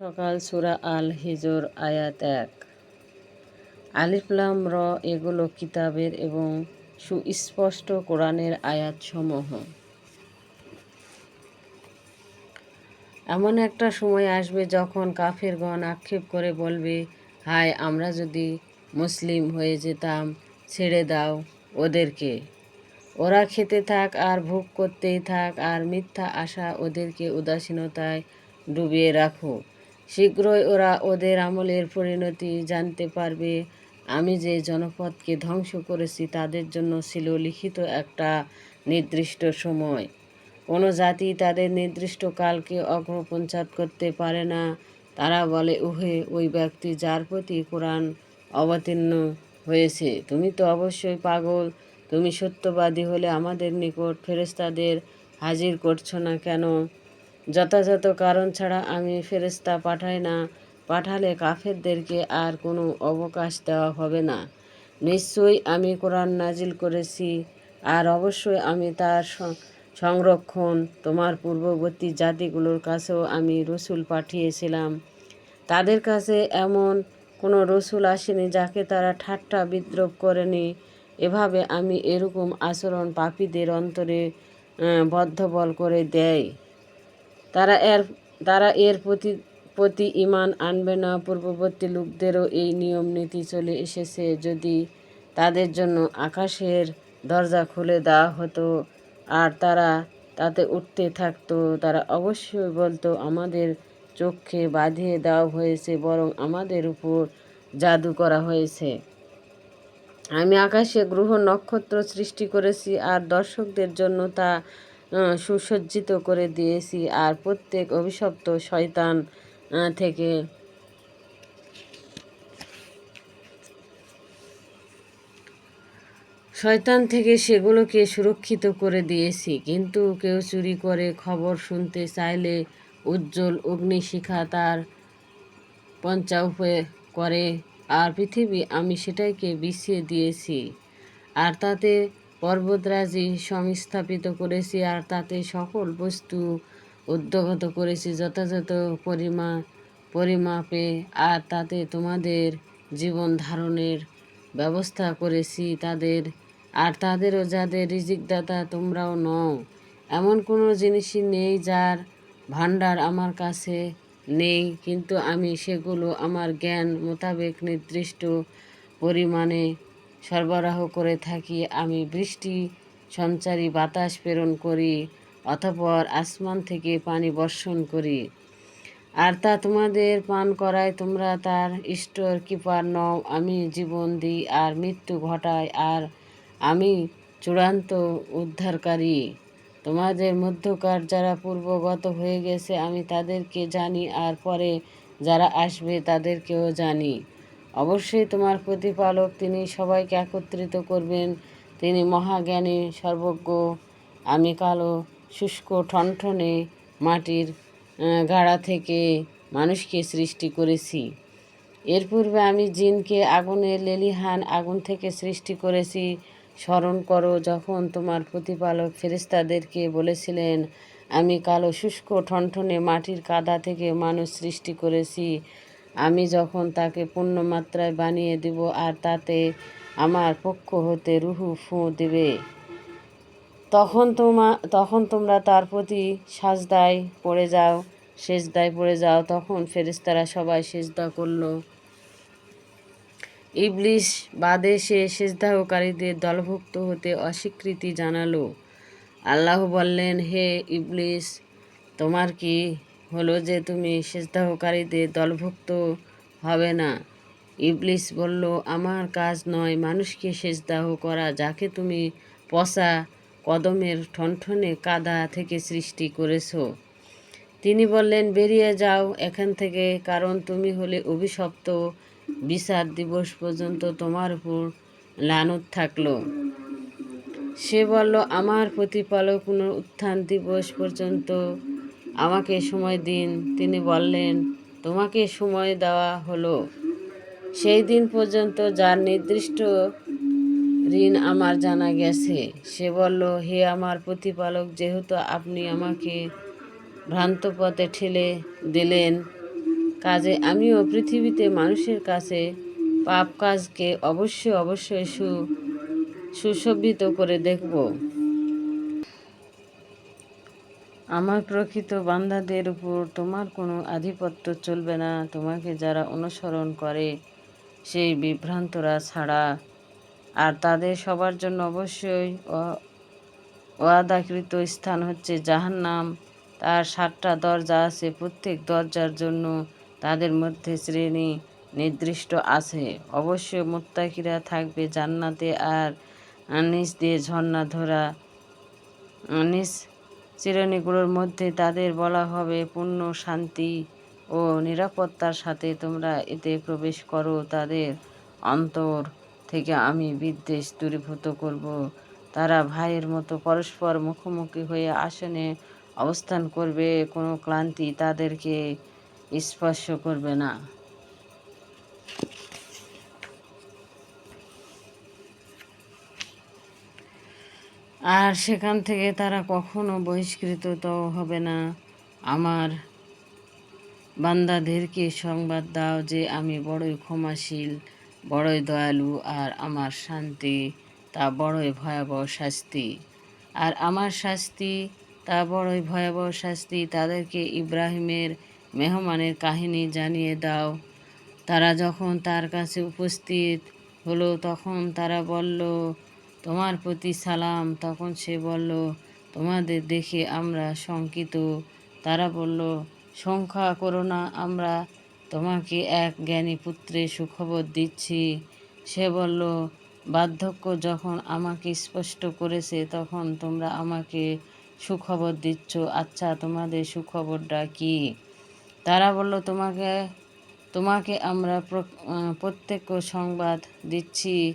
সকাল সুরা আল হিজর আয়াত এক। আলিফলাম র এগুলো কিতাবের এবং সুস্পষ্ট কোরআনের আয়াতসমূহ। এমন একটা সময় আসবে যখন কাফেরগণ আক্ষেপ করে বলবে, হায়, আমরা যদি মুসলিম হয়ে যেতাম, ছেড়ে দাও ওদেরকে। ওরা খেতে থাক আর ভোগ করতেই থাক, আর মিথ্যা আশা ওদেরকে উদাসীনতায় ডুবিয়ে রাখো শীঘ্রই ওরা ওদের আমলের পরিণতি জানতে পারবে। আমি যে জনপদকে ধ্বংস করেছি, তাদের জন্য ছিল লিখিত একটা নির্দিষ্ট সময়। কোনো জাতি তাদের নির্দিষ্ট কালকে অগ্রপঞ্চাত করতে পারে না। তারা বলে, উহে, ওই ব্যক্তি যার প্রতি কোরআন অবতীর্ণ হয়েছে, তুমি তো অবশ্যই পাগল। তুমি সত্যবাদী হলে আমাদের নিকট ফেরেস্তাদের হাজির করছ না কেন? যথাযথ কারণ ছাড়া আমি ফেরেস্তা পাঠাই না। পাঠালে কাফেরদেরকে আর কোনো অবকাশ দেওয়া হবে না। নিশ্চয়ই আমি কোরআন নাজিল করেছি, আর অবশ্যই আমি তার সংরক্ষণ, তোমার পূর্ববর্তী জাতিগুলোর কাছেও আমি রসুল পাঠিয়েছিলাম। তাদের কাছে এমন কোনো রসুল আসেনি যাকে তারা ঠাট্টা বিদ্রোপ করেনি। এভাবে আমি এরকম আচরণ পাপীদের অন্তরে বদ্ধবল করে দেয় তারা এর তারা এর প্রতি প্রতি ইমান আনবে না। পূর্ববর্তী লোকদেরও এই নিয়ম নীতি চলে এসেছে। যদি তাদের জন্য আকাশের দরজা খুলে দেওয়া হতো আর তারা তাতে উঠতে থাকতো, তারা অবশ্যই বলতো, আমাদের চোখে বাঁধিয়ে দেওয়া হয়েছে, বরং আমাদের উপর জাদু করা হয়েছে। আমি আকাশে গ্রহ নক্ষত্র সৃষ্টি করেছি আর দর্শকদের জন্য তা সুসজ্জিত করে দিয়েছি। আর প্রত্যেক অভিশপ্ত শয়তান থেকে শয়তান থেকে সেগুলোকে সুরক্ষিত করে দিয়েছি। কিন্তু কেউ চুরি করে খবর শুনতে চাইলে উজ্জ্বল অগ্নিশিখা তার পঞ্চাউপে করে, আর পৃথিবী, আমি সেটাইকে বিছিয়ে দিয়েছি। আর তাতে পর্বতরাজি সংস্থাপিত করেছি আর তাতে সকল বস্তু উদ্যোগত করেছি যথাযথ পরিমা, পরিমাপে আর তাতে তোমাদের জীবন ধারণের ব্যবস্থা করেছি তাদের। আর তাদেরও যাদের রিজিকদাতা তোমরাও নও। এমন কোনো জিনিসই নেই যার ভাণ্ডার আমার কাছে নেই, কিন্তু আমি সেগুলো আমার জ্ঞান মোতাবেক নির্দিষ্ট পরিমাণে সরবরাহ করে থাকি। আমি বৃষ্টি, সঞ্চারী, বাতাস প্রেরণ করি, অতপর আসমান থেকে পানি বর্ষণ করি। আর তা তোমাদের পান করায়, তোমরা তার ইষ্টর কিপার নও। আমি জীবন দিই আর মৃত্যু ঘটাই আর আমি চূড়ান্ত উদ্ধারকারী। তোমাদের মধ্যকার যারা পূর্বগত হয়ে গেছে, আমি তাদেরকে জানি আর পরে যারা আসবে, তাদেরকেও জানি। অবশ্যই তোমার প্রতিপালক, তিনি সবাইকে একত্রিত করবেন। তিনি মহাজ্ঞানী, সর্বজ্ঞ আমি কালো শুষ্ক, ঠনঠনে মাটির গাড়া থেকে মানুষকে সৃষ্টি করেছি। এর পূর্বে আমি জিনকে আগুনের লেলিহান আগুন থেকে সৃষ্টি করেছি। স্মরণ করো, যখন তোমার প্রতিপালক ফেরিস্তাদেরকে বলেছিলেন, আমি কালো, শুষ্ক, ঠনঠনে মাটির কাদা থেকে মানুষ সৃষ্টি করেছি। আমি যখন তাকে পূর্ণমাত্রায় বানিয়ে দিব আর তাতে আমার পক্ষ হতে রুহু ফুঁ দেবে, তখন তোমা, তখন তোমরা তার প্রতি সাজদায় পড়ে যাও, সেজদায় পড়ে যাও। তখন ফেরিস্তারা সবাই সেজদা করল। ইবলিশ বাদে সে সেজদাহকারীদের দলভুক্ত হতে অস্বীকৃতি জানালো। আল্লাহ বললেন, হে ইবলিস, তোমার কি হলো যে তুমি সেজদাহকারীদের দলভুক্ত হবে না। ইবলিস বলল, আমার কাজ নয় মানুষকে সেজদাহ করা, যাকে তুমি পচা কদমের ঠনঠনে কাদা থেকে সৃষ্টি করেছ। তিনি বললেন, বেরিয়ে যাও এখান থেকে, কারণ তুমি হলে অভিশপ্ত বিচার দিবস পর্যন্ত তোমার উপর লানত থাকল। সে বলল, আমার প্রতিপালক কোনো উত্থান দিবস পর্যন্ত আমাকে সময় দিন। তিনি বললেন, তোমাকে সময় দেওয়া হলো। সেই দিন পর্যন্ত যার নির্দিষ্ট ঋণ আমার জানা গেছে, সে বলল, হে আমার প্রতিপালক, যেহেতু আপনি আমাকে ভ্রান্ত পথে ঠেলে দিলেন, কাজে আমিও পৃথিবীতে মানুষের কাছে পাপ কাজকে অবশ্যই অবশ্যই সু, সুশোভিত করে দেখব। আমার প্রকৃত বান্দাদের উপর তোমার কোনো আধিপত্য চলবে না। তোমাকে যারা অনুসরণ করে, সেই বিভ্রান্তরা ছাড়া। আর তাদের সবার জন্য অবশ্যই ওয়াদাকৃত স্থান হচ্ছে জাহান্নাম। তার সাতটা দরজা আছে প্রত্যেক দরজার জন্য। তাদের মধ্যে শ্রেণি নির্দিষ্ট আছে। অবশ্যই মোত্তাকিরা থাকবে জান্নাতে আর নিচ দিয়ে ঝর্ণা ধরা নিজ চিরণীগুলোর মধ্যে তাদের বলা হবে পূর্ণ শান্তি ও নিরাপত্তার সাথে তোমরা এতে প্রবেশ করো, তাদের অন্তর থেকে আমি বিদ্বেষ দূরীভূত করব। তারা ভাইয়ের মতো পরস্পর মুখোমুখি হয়ে আসনে অবস্থান করবে, কোনো ক্লান্তি তাদেরকে স্পর্শ করবে না। আর সেখান থেকে তারা কখনো বহিষ্কৃত তো হবে না। আমার বান্দাদেরকে সংবাদ দাও যে আমি বড়ই ক্ষমাশীল, বড়ই দয়ালু, আর আমার শান্তি, তা বড়ই ভয়াবহ শাস্তি। আর আমার শাস্তি, তা বড়ই ভয়াবহ শাস্তি, তাদেরকে ইব্রাহিমের মেহমানের কাহিনী জানিয়ে দাও। তারা যখন তার কাছে উপস্থিত হলো, তখন তারা বলল তোমার প্রতি সালাম। তখন সে বলল, তোমাদের দেখে আমরা শঙ্কিত। তারা বলল সংখ্যা করো না, আমরা তোমাকে এক জ্ঞানী পুত্রের সুখবর দিচ্ছি। সে বলল, বার্ধক্য যখন আমাকে স্পষ্ট করেছে, তখন তোমরা আমাকে সুখবর দিচ্ছ। আচ্ছা তোমাদের সুখবরটা কি? তারা বলল, তোমাকে তোমাকে আমরা প্র- প্রত্যক্ষ সংবাদ দিচ্ছি।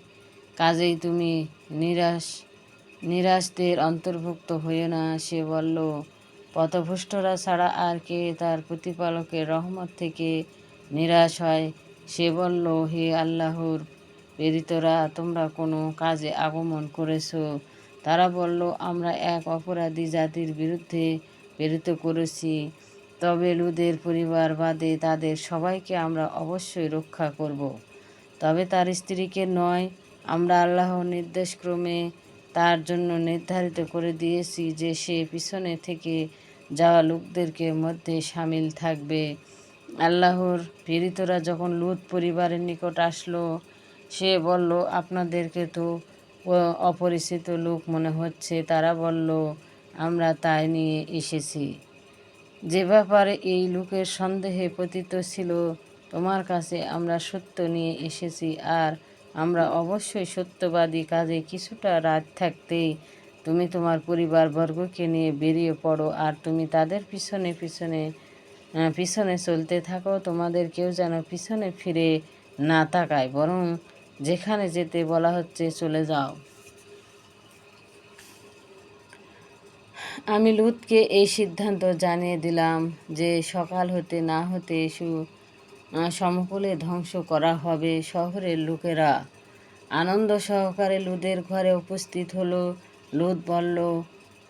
কাজেই তুমি নিরাশ, নিরাশদের অন্তর্ভুক্ত হয়ে না, সে বলল পথভুষ্টরা ছাড়া আর কে তার প্রতিপালকের রহমত থেকে নিরাশ হয়? সে বলল, হে আল্লাহর প্রেরিতরা, তোমরা কোনো কাজে আগমন করেছ? তারা বলল, আমরা এক অপরাধী জাতির বিরুদ্ধে প্রেরিত করেছি। তবে লুদের পরিবার বাদে তাদের সবাইকে আমরা অবশ্যই রক্ষা করব। তবে তার স্ত্রীকে নয় আমরা আল্লাহর নির্দেশক্রমে তার জন্য নির্ধারিত করে দিয়েছি যে সে পিছনে থেকে যাওয়া লোকদেরকে মধ্যে সামিল থাকবে। আল্লাহর পীড়িতরা যখন লুত পরিবারের নিকট আসলো, সে বলল, আপনাদেরকে তো অপরিচিত লোক মনে হচ্ছে। তারা বলল, আমরা তাই নিয়ে এসেছি। যে ব্যাপারে এই লোকের সন্দেহে পতিত ছিল, তোমার কাছে আমরা সত্য নিয়ে এসেছি। আর আমরা অবশ্যই সত্যবাদী কাজে কিছুটা রাত থাকতেই তুমি তোমার পরিবারবর্গকে নিয়ে বেরিয়ে পড়ো আর তুমি তাদের পিছনে পিছনে পিছনে চলতে থাকো। তোমাদের কেউ যেন পিছনে ফিরে না তাকায়, বরং যেখানে যেতে বলা হচ্ছে চলে যাও। আমি লুতকে এই সিদ্ধান্ত জানিয়ে দিলাম যে সকাল হতে না হতে সু সমকুলে ধ্বংস করা হবে। শহরের লোকেরা আনন্দ সহকারে লুদের ঘরে উপস্থিত হলো। লুদ বলল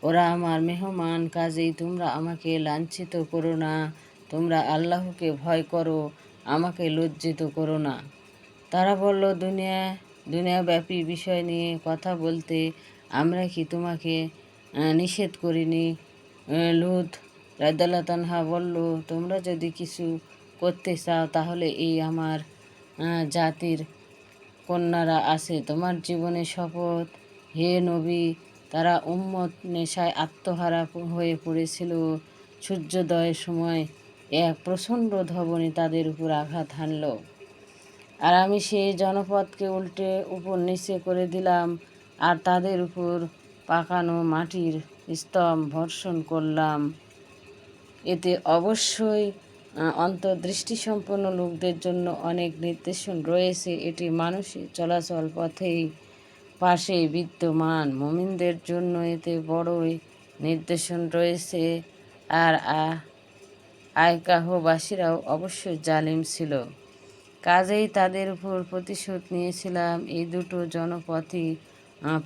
ওরা আমার মেহমান কাজেই তোমরা আমাকে লাঞ্ছিত করো না। তোমরা আল্লাহকে ভয় করো আমাকে লজ্জিত করো না। তারা বলল দুনিয়া দুনিয়াব্যাপী বিষয় নিয়ে কথা বলতে আমরা কি তোমাকে নিষেধ করিনি? আহ, লুত রাদাল্লা তানহা বলল তোমরা যদি কিছু করতে চাও, তাহলে এই আমার জাতির কন্যারা আছে। তোমার জীবনে শপথ। হে নবী, তারা উম্মত নেশায় আত্মহারা হয়ে পড়েছিল। সূর্যোদয়ের সময় এক প্রচণ্ড ধবনি তাদের উপর আঘাত হানল। আর আমি সেই জনপদকে উল্টে উপর নিচে করে দিলাম আর তাদের উপর পাকানো মাটির স্তম্ভ ভর্ষণ করলাম। এতে অবশ্যই অন্তর্দৃষ্টিসম্পন্ন লোকদের জন্য অনেক নির্দেশন রয়েছে। এটি মানুষের চলাচল পথেই পাশে বিদ্যমান। মুমিনদের জন্য এতে বড়ই নির্দেশন রয়েছে। আর আয়কাহবাসীরাও অবশ্যই জালিম ছিল। কাজেই তাদের উপর প্রতিশোধ নিয়েছিলাম। এই দুটো জনপথই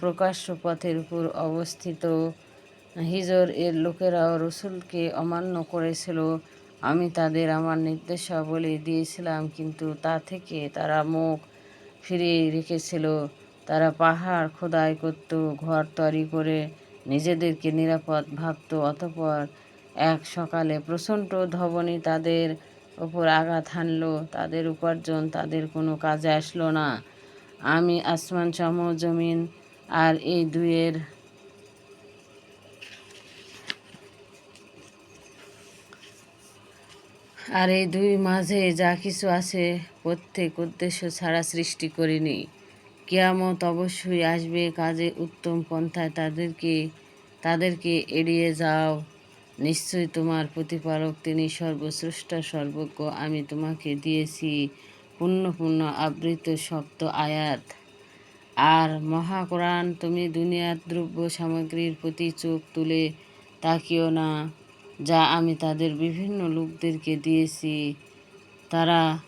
প্রকাশ্য পথের উপর অবস্থিত। হিজর এর লোকেরাও রসুলকে অমান্য করেছিল। আমি তাদের আমার নির্দেশাবলী দিয়েছিলাম, কিন্তু তা থেকে তারা মুখ ফিরিয়ে রেখেছিল। তারা পাহাড় খোদাই করত, ঘর তৈরি করে নিজেদেরকে নিরাপদ ভাবত, অতপর এক সকালে প্রচণ্ড ধবনি তাদের ওপর আঘাত হানল। তাদের উপার্জন, তাদের কোনো কাজে আসলো না। আমি আসমান সম জমিন আর এই দুয়ের আর এই দুই মাঝে যা কিছু আছে প্রত্যেক উদ্দেশ্য ছাড়া সৃষ্টি করিনি। কেয়ামত অবশ্যই আসবে, কাজে উত্তম পন্থায় তাদেরকে তাদেরকে এড়িয়ে যাও। নিশ্চয়ই তোমার প্রতিপালক, তিনি সর্বশ্রেষ্ঠা, সর্বজ্ঞ। আমি তোমাকে দিয়েছি পূর্ণ পূর্ণ আবৃত সপ্ত আয়াত। আর মহাকোরআন তুমি দুনিয়ার দ্রব্য সামগ্রীর প্রতি চোখ তুলে তাকিও না। যা আমি তাদের বিভিন্ন লোকদেরকে দিয়েছি। তারা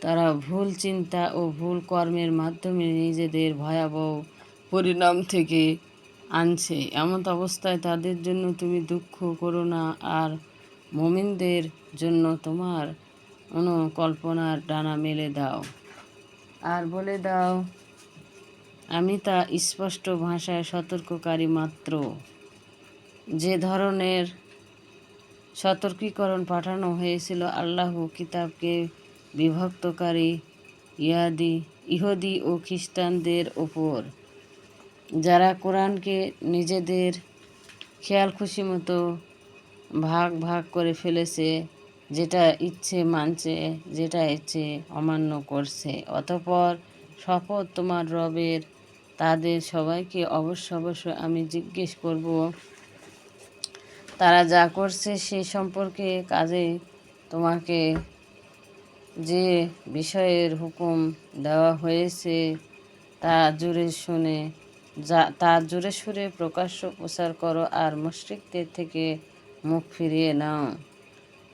তারা ভুল চিন্তা ও ভুল কর্মের মাধ্যমে নিজেদের ভয়াবহ পরিণাম থেকে আনছে। এমন অবস্থায় তাদের জন্য তুমি দুঃখ করো না আর মমিনদের জন্য তোমার অনুকল্পনার ডানা মেলে দাও। আর বলে দাও, আমি তা স্পষ্ট ভাষায় সতর্ককারী মাত্র। যে ধরনের সতর্কীকরণ পাঠানো হয়েছিল, আল্লাহ কিতাবকে বিভক্তকারী ইয়াদি, ইহুদি ও খ্রিস্টানদের ওপর। যারা কোরআনকে নিজেদের খেয়াল খুশি মতো ভাগ ভাগ করে ফেলেছে, যেটা ইচ্ছে মানছে, যেটা ইচ্ছে অমান্য করছে, অতপর শপথ তোমার রবের, তাদের সবাইকে অবশ্য অবশ্যই আমি জিজ্ঞেস করব তারা যা করছে সে সম্পর্কে কাজে তোমাকে যে বিষয়ের হুকুম দেওয়া হয়েছে তা জুড়ে শুনে, যা, তা জুড়ে সুরে প্রকাশ্য প্রচার করো আর মুশ্রিকদের থেকে মুখ ফিরিয়ে নাও।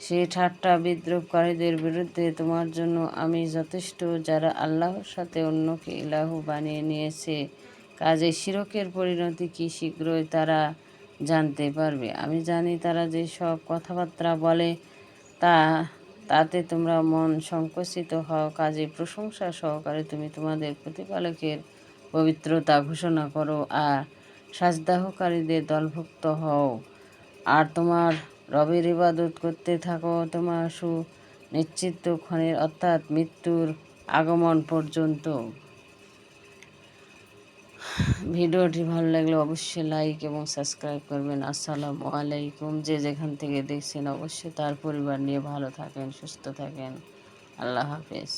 সে ঠাট্টা বিদ্রোহকারীদের বিরুদ্ধে তোমার জন্য আমি যথেষ্ট, যারা আল্লাহর সাথে অন্যকে ইলাহু বানিয়ে নিয়েছে, কাজে শিরকের পরিণতি কি শীঘ্রই তারা জানতে পারবে। আমি জানি তারা যে সব কথাবার্তা বলে, তা, তাতে তোমরা মন সংকুচিত হও। কাজে প্রশংসা সহকারে তুমি তোমাদের প্রতিপালকের পবিত্রতা ঘোষণা করো আর সাজদাহকারীদের দলভুক্ত হও। আর তোমার রবের ইবাদত করতে থাকো। তোমার সু নিশ্চিত ক্ষণের অর্থাৎ মৃত্যুর আগমন পর্যন্ত। ভিডিওটি ভালো লাগলে অবশ্যই লাইক এবং সাবস্ক্রাইব করবেন। আসসালামু আলাইকুম। যে যেখান থেকে দেখছেন অবশ্যই তার পরিবার নিয়ে ভালো থাকেন, সুস্থ থাকেন। আল্লাহ হাফেজ।